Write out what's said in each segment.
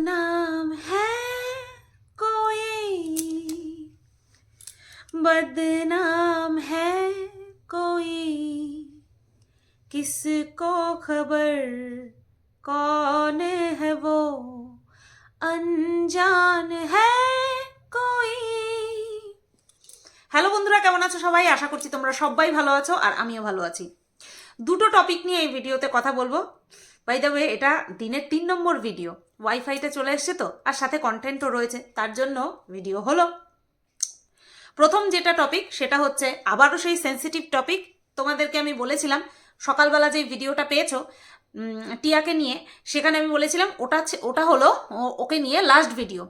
नाम है कोई बदनाम है कोई किसको खबर कौन है वो अनजान है कोई হ্যালো বন্ধুরা কেমন আছো সবাই আশা করছি তোমরা সবাই ভালো আছো আর আমিও ভালো আছি দুটো টপিক নিয়ে এই ভিডিওতে কথা বলবো বাই দ্য ওয়ে এটা দিনের তিন নম্বর ভিডিও ওয়াইফাইতে চলে এসছে তো? আর সাথে কন্টেন্টও রয়েছে। তার জন্য ভিডিও হলো। প্রথম যেটা টপিক সেটা হচ্ছে আবারও সেই সেন্সিটিভ টপিক তোমাদেরকে আমি বলেছিলাম, সকালবেলা যে ভিডিওটা পেয়েছ টিয়াকে নিয়ে, সেখানে আমি বলেছিলাম, ওটা ওটা হলো ওকে নিয়ে লাস্ট ভিডিও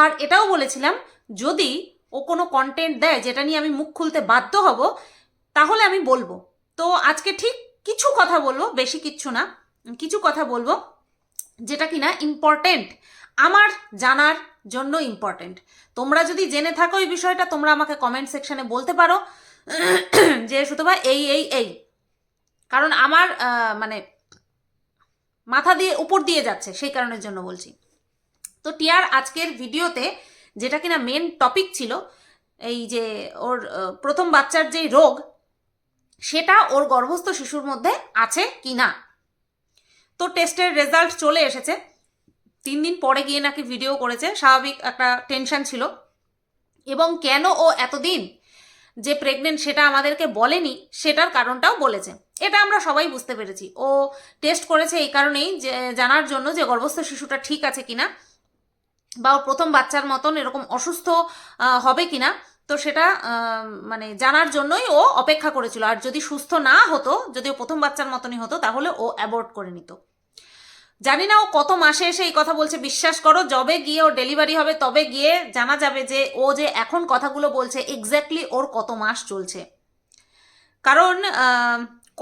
আর এটাও বলেছিলাম, যদি ও কোনো কন্টেন্ট দেয়, যেটা নিয়ে আমি মুখ খুলতে বাধ্য হব, তাহলে আমি বলব। তো আজকে ঠিক কিছু কথা বলব, বেশি কিচ্ছু না। কিছু কথা বলব যেটা কিনা ইম্পর্টেন্ট আমার জানার জন্য ইম্পর্টেন্ট তোমরা যদি জেনে থাকো এই বিষয়টা, তোমরা আমাকে কমেন্ট সেকশনে বলতে পারো। যে সুতবা এই এই এই। কারণ আমার মানে মাথা দিয়ে উপর দিয়ে যাচ্ছে, সেই কারণের জন্য বলছি। তো টিয়ার আজকের ভিডিওতে যেটা কিনা মেন টপিক ছিল, এই যে ওর প্রথম বাচ্চার যেই রোগ, সেটা ওর গর্ভস্থ শিশুর মধ্যে আছে কি না তো টেস্টের রেজাল্ট চলে এসেছে। তিন দিন পরে গিয়ে নাকি ভিডিও করেছে, স্বাভাবিক একটা টেনশন ছিল। এবং কেন ও এতদিন যে প্রেগনেন্ট সেটা আমাদেরকে বলেনি, সেটার কারণটাও বলেছে। এটা আমরা সবাই বুঝতে পেরেছি। ও টেস্ট করেছে এই কারণেই যে, জানার জন্য যে গর্ভস্থ শিশুটা ঠিক আছে কিনা, বা ওর প্রথম বাচ্চার মতন এরকম অসুস্থ হবে কিনা, তো সেটা মানে জানার জন্যই ও অপেক্ষা করেছিল। আর যদি সুস্থ না হতো, যদি ও প্রথম বাচ্চার মতনই হতো, তাহলে ও অ্যাবর্ট করে নিত। জানি না ও কত মাসে এসে এই কথা বলছে, বিশ্বাস করো, যবে গিয়ে ওর ডেলিভারি হবে, তবে গিয়ে জানা যাবে যে ও যে এখন কথাগুলো বলছে এক্স্যাক্টলি ওর কত মাস চলছে। কারণ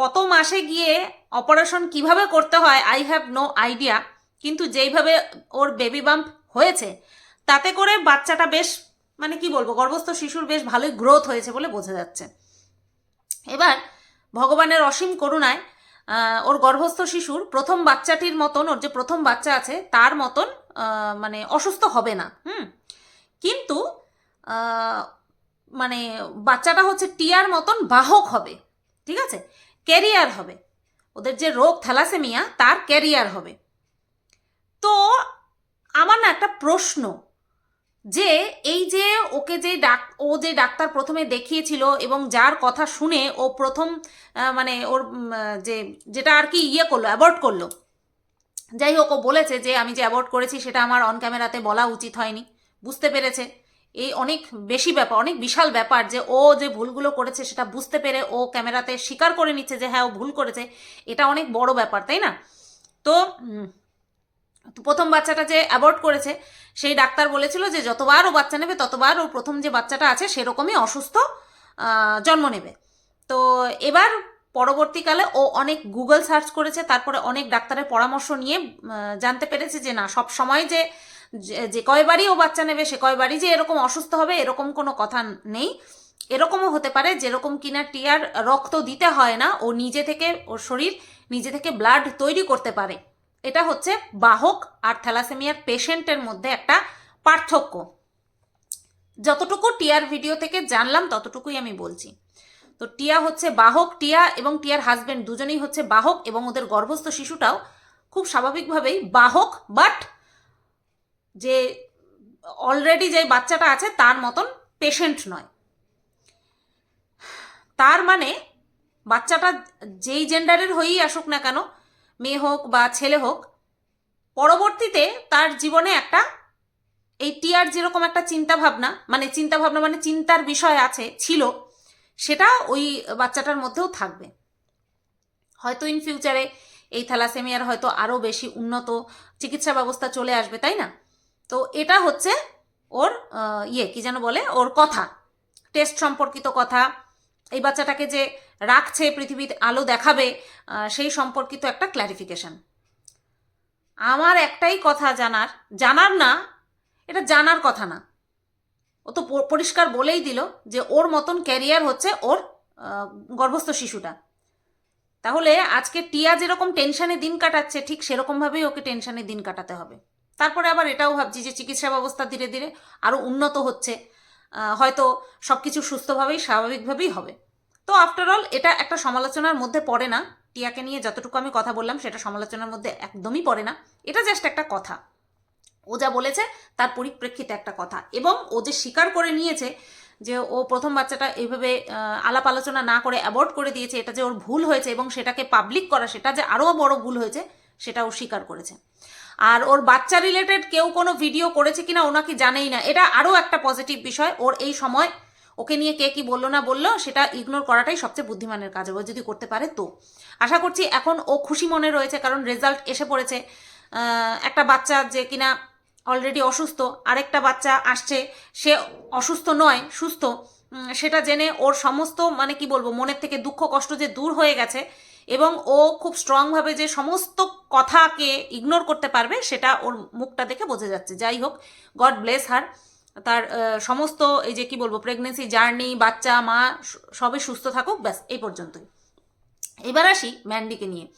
কত মাসে গিয়ে অপারেশন কীভাবে করতে হয় আই হ্যাভ নো আইডিয়া কিন্তু যেইভাবে ওর বেবি বাম্প হয়েছে, তাতে করে বাচ্চাটা বেশ মানে কি বলব, গর্ভস্থ শিশুর বেশ ভালোই গ্রোথ হয়েছে বলে বোঝা যাচ্ছে। এবার, ভগবানের অসীম করুণায় ওর গর্ভস্থ শিশুর প্রথম বাচ্চাটির মতন, ওর যে প্রথম বাচ্চা আছে, তার মতন মানে অসুস্থ হবে না, হুম? কিন্তু মানে বাচ্চাটা হচ্ছে টিয়ার মতন বাহক হবে, ঠিক আছে? ক্যারিয়ার হবে। ওদের যে রোগ, থ্যালাসেমিয়া, তার ক্যারিয়ার হবে। তো, আমার না একটা প্রশ্ন যে এই যে ওকে যে ডাক, ও যে ডাক্তার প্রথমে দেখিয়েছিল এবং যার কথা শুনে ও প্রথম মানে ওর যে, যেটা আর কি ইয়ে করল অ্যাবর্ট করল। যাই হোক, ও বলেছে যে, আমি যে অ্যাবর্ট করেছি সেটা আমার অন ক্যামেরাতে বলা উচিত হয়নি। বুঝতে পেরেছে। এই অনেক বেশি ব্যাপার, অনেক বিশাল ব্যাপার যে, ও যে ভুলগুলো করেছে সেটা বুঝতে পেরে ও ক্যামেরাতে স্বীকার করে নিচ্ছে যে হ্যাঁ ও ভুল করেছে। এটা অনেক বড় ব্যাপার, তাই না? তো প্রথম বাচ্চাটা যে অ্যাবর্ট করেছে, সেই ডাক্তার বলেছিল যে যতবার ও বাচ্চা নেবে, ততবার ওর প্রথম যে বাচ্চাটা আছে সেরকমই অসুস্থ জন্ম নেবে। তো এবার পরবর্তীকালে ও অনেক গুগল সার্চ করেছে, তারপরে অনেক ডাক্তারের পরামর্শ নিয়ে জানতে পেরেছে যে না, সব সময় যে- যে কয়বারই ও বাচ্চা নেবে, সে কয়বারই যে এরকম অসুস্থ হবে, এরকম কোনো কথা নেই। এরকমও হতে পারে, যেরকম কিনা টিয়ার রক্ত দিতে হয় না, ও নিজে থেকে, ওর শরীর নিজে থেকে ব্লাড তৈরি করতে পারে। এটা হচ্ছে বাহক আর থ্যালাসেমিয়ার পেশেন্টের মধ্যে একটা পার্থক্য। যতটুকু টিয়ার ভিডিও থেকে জানলাম, ততটুকুই আমি বলছি। তো টিয়া হচ্ছে বাহক, টিয়া এবং টিয়ার হাজবেন্ড দুজনেই হচ্ছে বাহক এবং ওদের গর্ভস্থ শিশুটাও খুব স্বাভাবিকভাবেই বাহক, বাট যে অলরেডি যে বাচ্চাটা আছে তার মতন পেশেন্ট নয়। তার মানে বাচ্চাটা যেই জেন্ডারের হয়েই আসুক না কেন মেয়ে হোক বা ছেলে হোক, পরবর্তীতে তার জীবনে একটা এই টিয়ার যেরকম একটা চিন্তা ভাবনা মানে চিন্তা ভাবনা মানে চিন্তার বিষয় আছে, ছিল, সেটা ওই বাচ্চাটার মধ্যেও থাকবে। হয়তো ইন ফিউচারে এই থ্যালাসেমিয়ার হয়তো আরও বেশি উন্নত চিকিৎসা ব্যবস্থা চলে আসবে, তাই না? তো এটা হচ্ছে ওর ইয়ে কি যেন বলে, ওর কথা টেস্ট সম্পর্কিত কথা এই বাচ্চাটাকে যে রাখছে, পৃথিবীর আলো দেখাবে সেই সম্পর্কিত একটা ক্ল্যারিফিকেশন আমার একটাই কথা জানার জানার না, এটা জানার কথা না। ও তো পরিষ্কার বলেই দিল যে ওর মতন ক্যারিয়ার হচ্ছে ওর গর্ভস্থ শিশুটা। তাহলে আজকে টিয়া যেরকম টেনশানে দিন কাটাচ্ছে, ঠিক সেরকমভাবেই ওকে টেনশানে দিন কাটাতে হবে। তারপরে আবার এটাও ভাবছি যে চিকিৎসা ব্যবস্থা ধীরে ধীরে আরও উন্নত হচ্ছে। হয়তো সব কিছু সুস্থভাবেই, স্বাভাবিকভাবেই হবে। তো আফটারঅল এটা একটা সমালোচনার মধ্যে পড়ে না। টিয়াকে নিয়ে যতটুকু আমি কথা বললাম, সেটা সমালোচনার মধ্যে একদমই পড়ে না। এটা জাস্ট একটা কথা। ও যা বলেছে, তার পরিপ্রেক্ষিতে একটা কথা। এবং ও যে স্বীকার করে নিয়েছে যে ও প্রথম বাচ্চাটা এইভাবে আলাপ আলোচনা না করে অ্যাভয়েড করে দিয়েছে, এটা যে ওর ভুল হয়েছে এবং সেটাকে পাবলিক করা, সেটা যে আরও বড় ভুল হয়েছে, সেটা ও স্বীকার করেছে। আর ওর বাচ্চা রিলেটেড কেউ কোনো ভিডিও করেছে কিনা ওনাকে জানেই না। এটা আরও একটা পজিটিভ বিষয়, ওর এই সময় ওকে নিয়ে কে কি বলল না বলল, সেটা ইগনোর করাটাই সবচেয়ে বুদ্ধিমানের কাজ, ও যদি করতে পারে তো। আশা করছি এখন ও খুশি মনে রয়েছে, কারণ রেজাল্ট এসে পড়েছে। একটা বাচ্চা যে কিনা অলরেডি অসুস্থ, আরেকটা বাচ্চা আসছে, সে অসুস্থ নয়, সুস্থ। সেটা জেনে ওর সমস্ত মানে কি বলব, মনের থেকে দুঃখ, কষ্ট যে দূর হয়ে গেছে এবং ও খুব স্ট্রংভাবে যে সমস্ত কথাকে ইগনোর করতে পারবে, সেটা ওর মুখটা দেখে বোঝা যাচ্ছে। যাই হোক গড ব্লেস হার তার সমস্ত এই যে কি বলব প্রেগনেন্সি জার্নি বাচ্চা, মা, স- সবই সুস্থ থাকুক, ব্যাস, এই পর্যন্তই। এবার আসি ম্যান্ডিকে নিয়ে।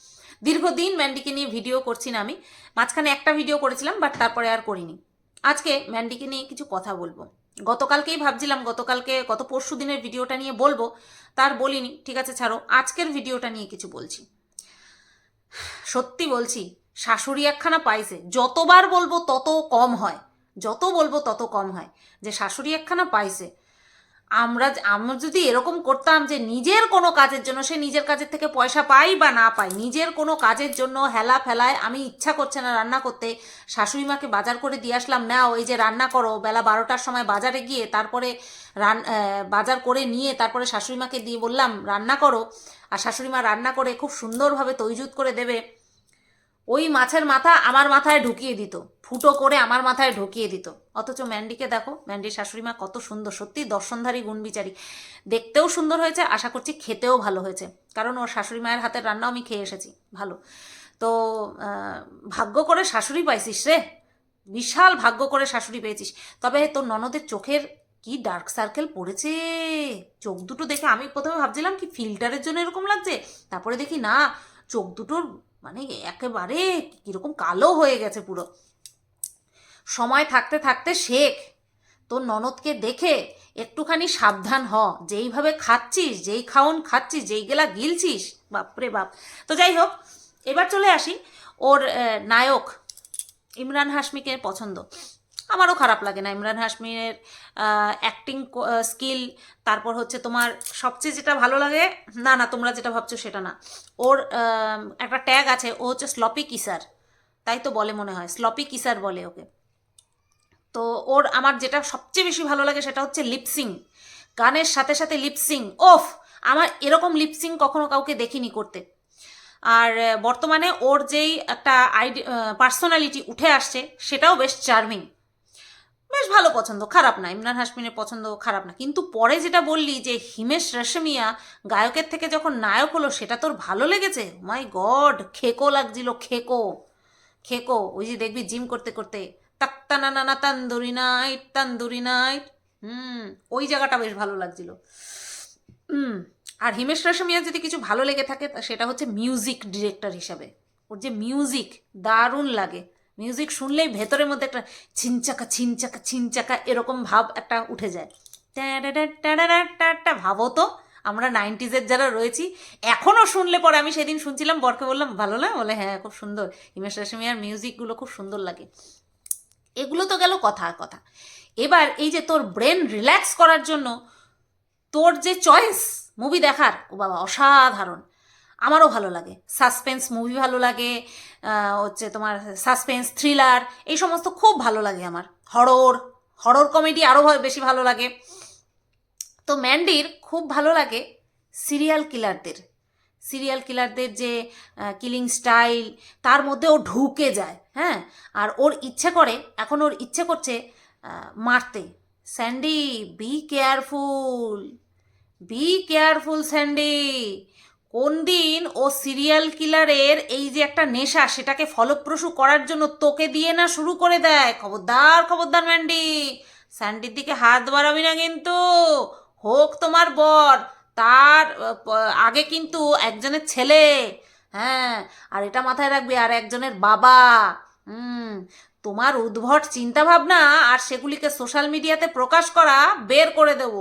দীর্ঘদিন ম্যান্ডিকে নিয়ে ভিডিও করছি না আমি। মাঝখানে একটা ভিডিও করেছিলাম বাট তারপরে আর করিনি। আজকে ম্যান্ডিকে নিয়ে কিছু কথা বলব। গতকালকেই ভাবছিলাম, গতকালকে, গত পরশু দিনের ভিডিওটা নিয়ে বলব, তার বলিনি। ঠিক আছে, ছাড়ো, আজকের ভিডিওটা নিয়ে কিছু বলছি। সত্যি বলছি, শাশুড়ি একখানা পাইছে, যতবার বলব তত কম হয়, যত বলব তত কম হয়। যে শাশুড়ি একখানা পাইছে আমরা আমরা যদি এরকম করতাম যে নিজের কোনো কাজের জন্য, সে নিজের কাজের থেকে পয়সা পাই বা না পাই, নিজের কোনো কাজের জন্য হেলা ফেলায় আমি ইচ্ছা করছে না রান্না করতে। শাশুড়ি মাকে বাজার করে দিয়ে আসলাম, নাও, এই যে রান্না করো, বেলা বারোটার সময় বাজারে গিয়ে তারপরে রান বাজার করে নিয়ে তারপরে শাশুড়ি মাকে দিয়ে বললাম, রান্না করো। আর শাশুড়ি মা রান্না করে খুব সুন্দরভাবে তৈজুত করে দেবে। ওই মাছের মাথা আমার মাথায় ঢুকিয়ে দিত। ফুটো করে আমার মাথায় ঢুকিয়ে দিত। অথচ ম্যান্ডিকে দেখো ম্যান্ডির শাশুড়ি মা কত সুন্দর, সত্যি দর্শনধারী গুণবিচারী। দেখতেও সুন্দর হয়েছে, আশা করছি খেতেও ভালো হয়েছে। কারণ ওর শাশুড়ি মায়ের হাতের রান্নাও আমি খেয়ে এসেছি, ভালো। তো ভাগ্য করে শাশুড়ি পাইছিস রে। বিশাল ভাগ্য করে শাশুড়ি পেয়েছিস। তবে তোর ননদের চোখের কি ডার্ক সার্কেল পড়েছে? চোখ দুটো দেখে আমি প্রথমে ভাবছিলাম কি ফিল্টারের জন্য এরকম লাগছে, তারপরে দেখি না, চোখ দুটোর মানে একেবারে কীরকম কালো হয়ে গেছে পুরো। সময় থাকতে থাকতে শেখ, তোর ননদকে দেখে একটুখানি সাবধান হ। যেইভাবে খাচ্ছিস, যেই খাওন খাচ্ছিস, যেই গেলা গিলছিস, বাপরে বাপ। তো যাই হোক, এবার চলে আসি ওর নায়ক ইমরান হাশমিকে পছন্দ। আমারও খারাপ লাগে না। ইমরান হাশমিনের অ্যাক্টিং স্কিল তারপর হচ্ছে তোমার সবচেয়ে যেটা ভালো লাগে, না না, তোমরা যেটা ভাবছ সেটা না। ওর একটা ট্যাগ আছে, ও হচ্ছে স্লপি কিসার তাই তো বলে মনে হয় স্লপি কিসার বলে ওকে। তো ওর আমার যেটা সবচেয়ে বেশি ভালো লাগে সেটা হচ্ছে লিপসিং গানের সাথে সাথে লিপসিং ওফ, আমার এরকম লিপসিং কখনো কাউকে দেখিনি করতে। আর বর্তমানে ওর যেই একটা আইডি পার্সোনালিটি উঠে আসছে, সেটাও বেশ চার্মিং বেশ ভালো পছন্দ, খারাপ না, ইমরান হাসমিনের পছন্দ খারাপ না। কিন্তু পরে যেটা বললি যে হিমেশ রেশমিয়া গায়কের থেকে যখন নায়ক হলো, সেটা তোর ভালো লেগেছে? মাই গড খেকো লাগছিল, খেকো খেকো। ওই যে দেখবি জিম করতে করতে তাক্তানা নানা তান্দুরি নাইট তান্দুরি নাইট। হুম, ওই জায়গাটা বেশ ভালো লাগছিল। হুম, আর হিমেশ রেশমিয়া যদি কিছু ভালো লেগে থাকে সেটা হচ্ছে মিউজিক ডিরেক্টর হিসাবে। ওর যে মিউজিক দারুণ লাগে। মিউজিক শুনলেই ভেতরের মধ্যে একটা ছিনচাকা ছিনচাকা ছিনচাকা এরকম ভাব একটা উঠে যায়। ভাবো তো আমরা নাইনটিজের যারা রয়েছি এখনও শুনলে পরে আমি সেদিন শুনছিলাম বরকে বললাম ভালো না বলে হ্যাঁ খুব সুন্দর হিমেশ রেশমিয়ার মিউজিকগুলো খুব সুন্দর লাগে এগুলো তো গেল কথা কথা এবার এই যে তোর ব্রেন রিল্যাক্স করার জন্য তোর যে চয়েস মুভি দেখার ও বাবা অসাধারণ আমারও ভালো লাগে। সাসপেন্স মুভি ভালো লাগে হচ্ছে তোমার সাসপেন্স থ্রিলার এই সমস্ত খুব ভালো লাগে আমার। হরর হরর কমেডি আরও বেশি ভালো লাগে। তো ম্যান্ডির খুব ভালো লাগে সিরিয়াল কিলারদের সিরিয়াল কিলারদের যে কিলিং স্টাইল তার মধ্যে ও ঢুকে যায় হ্যাঁ? আর ওর ইচ্ছে করে, এখন ওর ইচ্ছে করছে মারতে। Sandy be careful be careful Sandy কোন দিন ও সিরিয়াল কিলারের এই যে একটা নেশা, সেটাকে ফলপ্রসূ করার জন্য তোকে দিয়ে না শুরু করে দেয়? খবরদার খবরদার ম্যান্ডি। স্যান্ডির দিকে হাত বাড়াবি না কিন্তু। হোক তোমার বর, তার আগে কিন্তু একজনের ছেলে। হ্যাঁ আর এটা মাথায় রাখবি, আর একজনের বাবা। হুম, তোমার উদ্ভট চিন্তাভাবনা আর সেগুলিকে সোশ্যাল মিডিয়াতে প্রকাশ করা বের করে দেব।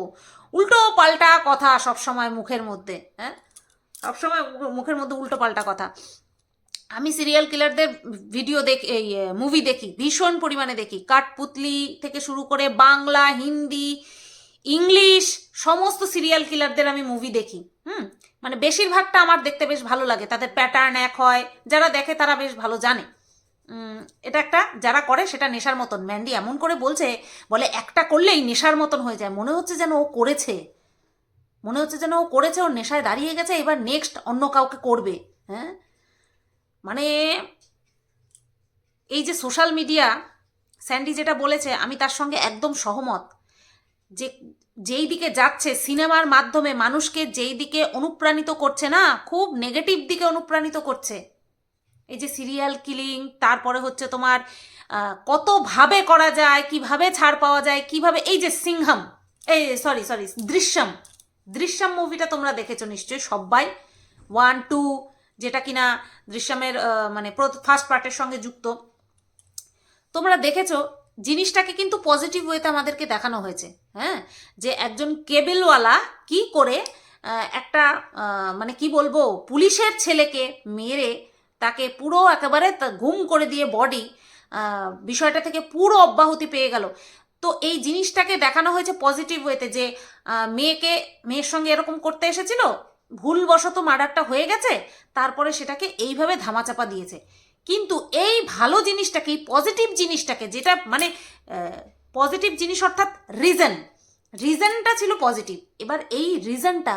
উল্টো পাল্টা কথা সবসময় মুখের মধ্যে হ্যাঁ? সবসময় মুখের মধ্যে উল্টো পাল্টা কথা। আমি সিরিয়াল কিলারদের ভিডিও দেখি মুভি দেখি, ভীষণ পরিমাণে দেখি। কাঠপুতলি থেকে শুরু করে বাংলা, হিন্দি, ইংলিশ, সমস্ত সিরিয়াল কিলারদের আমি মুভি দেখি, হুম? মানে বেশিরভাগটা আমার দেখতে বেশ ভালো লাগে। তাদের প্যাটার্ন এক হয়, যারা দেখে তারা বেশ ভালো জানে। এটা একটা, যারা করে সেটা নেশার মতন। ম্যান্ডি এমন করে বলছে, বলে, একটা করলেই নেশার মতন হয়ে যায়। মনে হচ্ছে যেন ও করেছে। মনে হচ্ছে যেন ও করেছে, ওর নেশায় দাঁড়িয়ে গেছে, এবার নেক্সট অন্য কাউকে করবে হ্যাঁ? মানে এই যে সোশ্যাল মিডিয়া স্যান্ডি যেটা বলেছে, আমি তার সঙ্গে একদম সহমত। যে যেই দিকে যাচ্ছে সিনেমার মাধ্যমে, মানুষকে যেই দিকে অনুপ্রাণিত করছে না, খুব নেগেটিভ দিকে অনুপ্রাণিত করছে। এই যে সিরিয়াল কিলিং তারপরে হচ্ছে তোমার কতভাবে করা যায়, কীভাবে ছাড় পাওয়া যায়, কীভাবে, এই যে সিংহাম, এই সরি সরি দৃশ্যম দৃশ্যম মুভিটা তোমরা দেখেছ নিশ্চয়ই, সবাই। ওয়ান টু যেটা কিনা দৃশ্যমের মানে ফার্স্ট পার্টের সঙ্গে যুক্ত। তোমরা দেখেছ, জিনিসটাকে কিন্তু পজিটিভ ওয়েতে আমাদেরকে দেখানো হয়েছে হ্যাঁ? যে একজন কেবেলওয়ালা কি করে একটা মানে কি বলব, পুলিশের ছেলেকে মেরে তাকে পুরো একেবারে ঘুম করে দিয়ে বডি বিষয়টা থেকে পুরো অব্যাহতি পেয়ে গেল। তো এই জিনিসটাকে দেখানো হয়েছে পজিটিভ ওয়েতে যে মেয়েকে, মেয়ের সঙ্গে এরকম করতে এসেছিল, ভুলবশত মার্ডারটা হয়ে গেছে, তারপরে সেটাকে এইভাবে ধামাচাপা দিয়েছে। কিন্তু এই ভালো জিনিসটাকে, এই পজিটিভ জিনিসটাকে যেটা মানে পজিটিভ জিনিস অর্থাৎ রিজন রিজনটা ছিল পজিটিভ এবার এই রিজনটা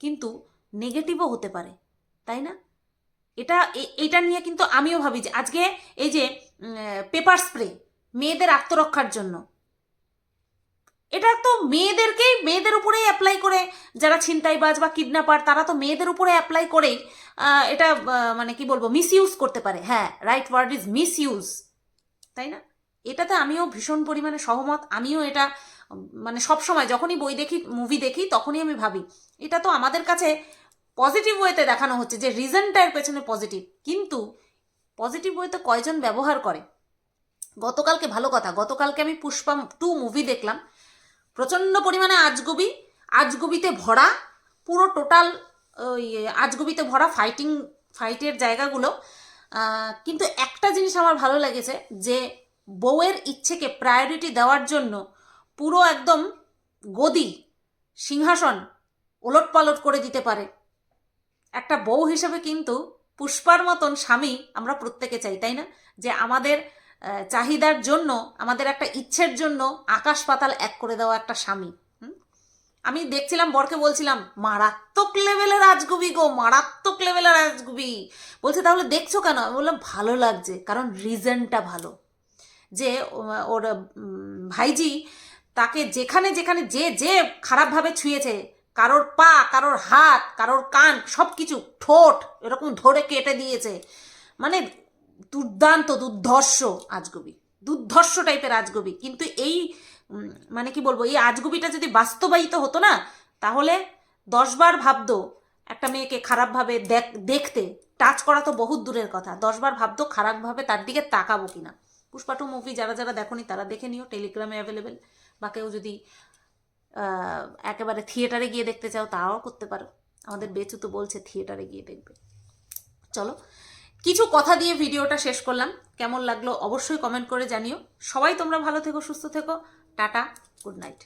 কিন্তু নেগেটিভও হতে পারে, তাই না? এটা এটা নিয়ে কিন্তু আমিও ভাবি যে, আজকে এই যে পেপার স্প্রে মেয়েদের আত্মরক্ষার জন্য এটা তো মেয়েদেরকেই, মেয়েদের উপরেই অ্যাপ্লাই করে যারা ছিনতাইবাজ বা কিডন্যাপার তারা তো মেয়েদের উপরে অ্যাপ্লাই করেই এটা মানে কি বলব মিসইউজ করতে পারে। হ্যাঁ রাইট ওয়ার্ড ইজ মিসইউজ তাই না? এটাতে আমিও ভীষণ পরিমাণে সহমত, আমিও এটা মানে সব সময় যখনই বই দেখি মুভি দেখি, তখনই আমি ভাবি, এটা তো আমাদের কাছে পজিটিভ ওয়েতে দেখানো হচ্ছে যে রিজনটা এর পেছনে পজিটিভ কিন্তু পজিটিভ ওয়েতে কয়জন ব্যবহার করে? গতকালকে ভালো কথা, গতকালকে আমি পুষ্পা টু মুভি দেখলাম প্রচণ্ড পরিমাণে আজগুবি, আজগুবিতে ভরা, পুরো টোটাল ওই আজগুবিতে ভরা ফাইটিং ফাইটের জায়গাগুলো। কিন্তু একটা জিনিস আমার ভালো লেগেছে যে বউয়ের ইচ্ছেকে প্রায়োরিটি দেওয়ার জন্য পুরো একদম গদি, সিংহাসন ওলট পালট করে দিতে পারে। একটা বউ হিসেবে কিন্তু পুষ্পার মতন স্বামী আমরা প্রত্যেকে চাই, তাই না? যে আমাদের চাহিদার জন্য, আমাদের একটা ইচ্ছের জন্য আকাশ পাতাল এক করে দেওয়া একটা স্বামী আমি দেখছিলাম, বরকে বলছিলাম, মারাত্মক লেভেলের রাজগুবি গো, মারাত্মক লেভেলের রাজগুবি। বলছে, তাহলে দেখছ কেন? আমি বললাম, ভালো লাগছে, কারণ রিজনটা ভালো। যে ওর ভাইজি তাকে যেখানে যেখানে যে যে খারাপভাবে ছুঁয়েছে, কারোর পা, কারোর হাত, কারোর কান সব কিছু ঠোঁট, এরকম ধরে কেটে দিয়েছে। মানে দুর্দান্ত, দুর্ধর্ষ আজগবি দুর্ধর্ষ টাইপের আজগবি কিন্তু এই মানে কি বলব, এই আজগবিটা যদি বাস্তবায়িত হতো না, তাহলে দশবার ভাবতো একটা মেয়েকে খারাপভাবে দেখ, দেখতে। টাচ করা তো বহুত দূরের কথা। দশবার ভাবতো খারাপভাবে তার দিকে তাকাবো কিনা। পুষ্পা টু মুভি যারা যারা দেখোনি, তারা দেখে নিও, টেলিগ্রামে অ্যাভেলেবেল বা কেউ যদি একেবারে থিয়েটারে গিয়ে দেখতে চাও, তাও করতে পারো। আমাদের বেচু তো বলছে, থিয়েটারে গিয়ে দেখবে। চলো কিছু কথা দিয়ে ভিডিওটা শেষ করলাম। কেমন লাগল অবশ্যই কমেন্ট করে জানিও। সবাই তোমরা ভালো থেকো, সুস্থ থেকো। Tata good night